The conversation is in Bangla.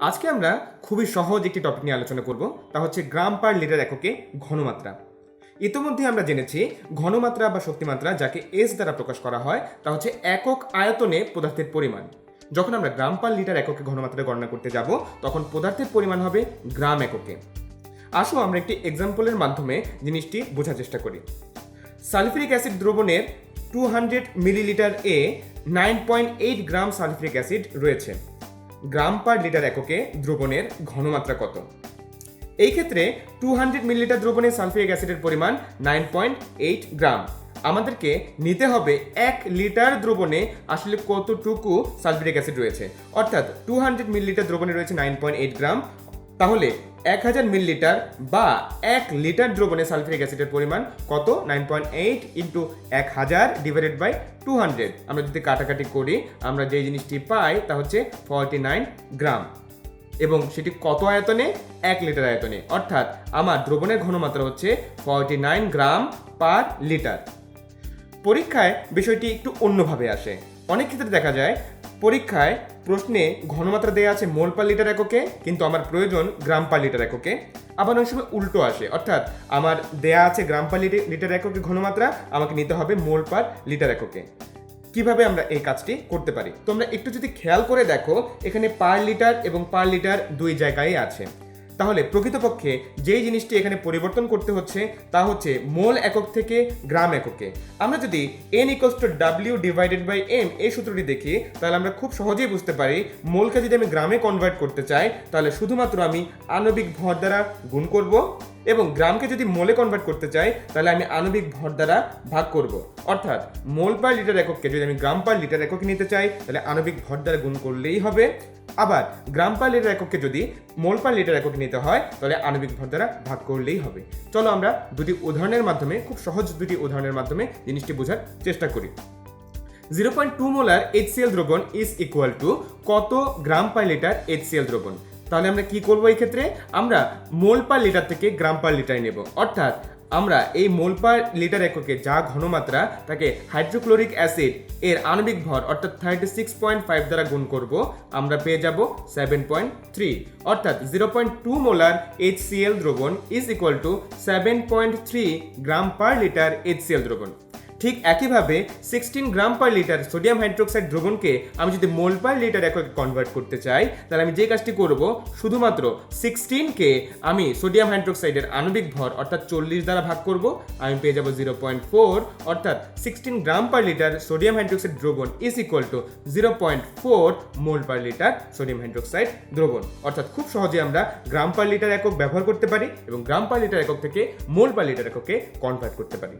আজকে আমরা খুবই সহজ একটি টপিক নিয়ে আলোচনা করব, তা হচ্ছে গ্রাম পার লিটার এককে ঘনমাত্রা। ইতিমধ্যে আমরা জেনেছি ঘনমাত্রা বা শক্তিমাত্রা যাকে এস দ্বারা প্রকাশ করা হয়, তা হচ্ছে একক আয়তনে পদার্থের পরিমাণ। যখন আমরা গ্রাম পার লিটার এককে ঘনমাত্রা গণনা করতে যাব, তখন পদার্থের পরিমাণ হবে গ্রাম এককে। আসো আমরা একটি এক্সাম্পলের মাধ্যমে জিনিসটি বোঝার চেষ্টা করি। সালফিউরিক অ্যাসিড দ্রবণের টু হান্ড্রেড মিলিলিটার এ nine point eight gram sulphuric acid রয়েছে। গ্রাম পার লিটার এককে দ্রবণের ঘনমাত্রা কত? এই ক্ষেত্রে টু হান্ড্রেড মিলিলিটার দ্রবণে সালফিউরিক অ্যাসিডের পরিমাণ নাইন পয়েন্ট এইট গ্রাম। আমাদেরকে নিতে হবে এক লিটার দ্রবণে আসলে কতটুকু সালফিউরিক অ্যাসিড রয়েছে? অর্থাৎ টু হান্ড্রেড মিলিলিটার দ্রবণে রয়েছে নাইন পয়েন্ট এইট গ্রাম। তাহলে এক হাজার মিলিলিটার বা এক লিটার দ্রবণে সালফিউরিক অ্যাসিডের পরিমাণ কত? নাইন পয়েন্ট এইট ইন্টু এক হাজার ডিভাইডেড বাই টু হান্ড্রেড আমরা যদি কাটাকাটি করি, আমরা যে জিনিসটি পাই তা হচ্ছে ফর্টি নাইন গ্রাম। এবং সেটি কত আয়তনে? এক লিটার আয়তনে। অর্থাৎ আমার দ্রবণের ঘনমাত্রা হচ্ছে forty nine gram per litre. পরীক্ষায় বিষয়টি একটু অন্যভাবে আসে। অনেক ক্ষেত্রে দেখা যায় পরীক্ষায় প্রশ্নে ঘনমাত্রা দেওয়া আছে মোল পার লিটার এককে, কিন্তু আমার প্রয়োজন গ্রাম পার লিটার এককে। আবার অনেক সময় উল্টো আসে, অর্থাৎ আমার দেয়া আছে গ্রাম পার লিটার লিটার এককে ঘনমাত্রা, আমাকে নিতে হবে মোল পার লিটার এককে। কীভাবে আমরা এই কাজটি করতে পারি? তোমরা একটু যদি খেয়াল করে দেখো, এখানে পার লিটার এবং পার লিটার দুই জায়গায় আছে। তাহলে প্রকৃতপক্ষে যেই জিনিসটি এখানে পরিবর্তন করতে হচ্ছে, তা হচ্ছে মোল একক থেকে গ্রাম এককে। আমরা যদি N equals two W divided by M এই সূত্রটি দেখি, তাহলে আমরা খুব সহজেই বুঝতে পারি মোলকে যদি আমি গ্রামে কনভার্ট করতে চাই, তাহলে শুধুমাত্র আমি আণবিক ভর দ্বারা গুণ করব এবং গ্রামকে যদি মোলে কনভার্ট করতে চাই, তাহলে আমি আণবিক ভর দ্বারা ভাগ করব। অর্থাৎ মোল পার লিটার এককে, যদি আমি গ্রাম পার লিটার এককে নিতে চাই, তাহলে আণবিক ভর দ্বারা গুণ করলেই হবে। আবার গ্রাম পার লিটার এককে যদি মোল পার লিটার একক নিতে হয়, তাহলে আণবিক ভর দ্বারা ভাগ করলেই হবে। চলো আমরা দুটি উদাহরণের মাধ্যমে, খুব সহজ দুটি উদাহরণের মাধ্যমে জিনিসটি বোঝার চেষ্টা করি। Zero point two molar H HCl দ্রবণ ইজ ইকুয়াল টু কত গ্রাম পার লিটার এইচসিএল দ্রবণ? তাহলে আমরা কি করব এই ক্ষেত্রে? আমরা মোল পার লিটার থেকে গ্রাম পার লিটার নেব। অর্থাৎ আমরা এই মোল পার লিটার এককে যা ঘনমাত্রা তাকে হাইড্রোক্লোরিক অ্যাসিড এর আণবিক ভর অর্থাৎ থার্টি সিক্স পয়েন্ট ফাইভ দ্বারা গুণ করব, আমরা পেয়ে যাব সেভেন পয়েন্ট থ্রি অর্থাৎ zero point two molar H দ্রবণ is equal to seven point three gram per litre H দ্রবণ। ঠিক একইভাবে sixteen gram per litre sodium hydroxide দ্রবণকে আমি যদি মোল পার লিটার এককে কনভার্ট করতে চাই, তাহলে আমি যে কাজটি করব, শুধুমাত্র সিক্সটিনকে আমি সোডিয়াম হাইড্রোক্সাইডের আণবিক ভর অর্থাৎ চল্লিশ দ্বারা ভাগ করব, আমি পেয়ে যাব জিরো পয়েন্ট ফোর অর্থাৎ sixteen gram per litre sodium hydroxide দ্রবণ is equal to zero point four mole per litre sodium hydroxide দ্রবণ। অর্থাৎ খুব সহজে আমরা গ্রাম পার লিটার একক ব্যবহার করতে পারি এবং গ্রাম পার লিটার একক থেকে মোল পার লিটার এককে কনভার্ট করতে পারি।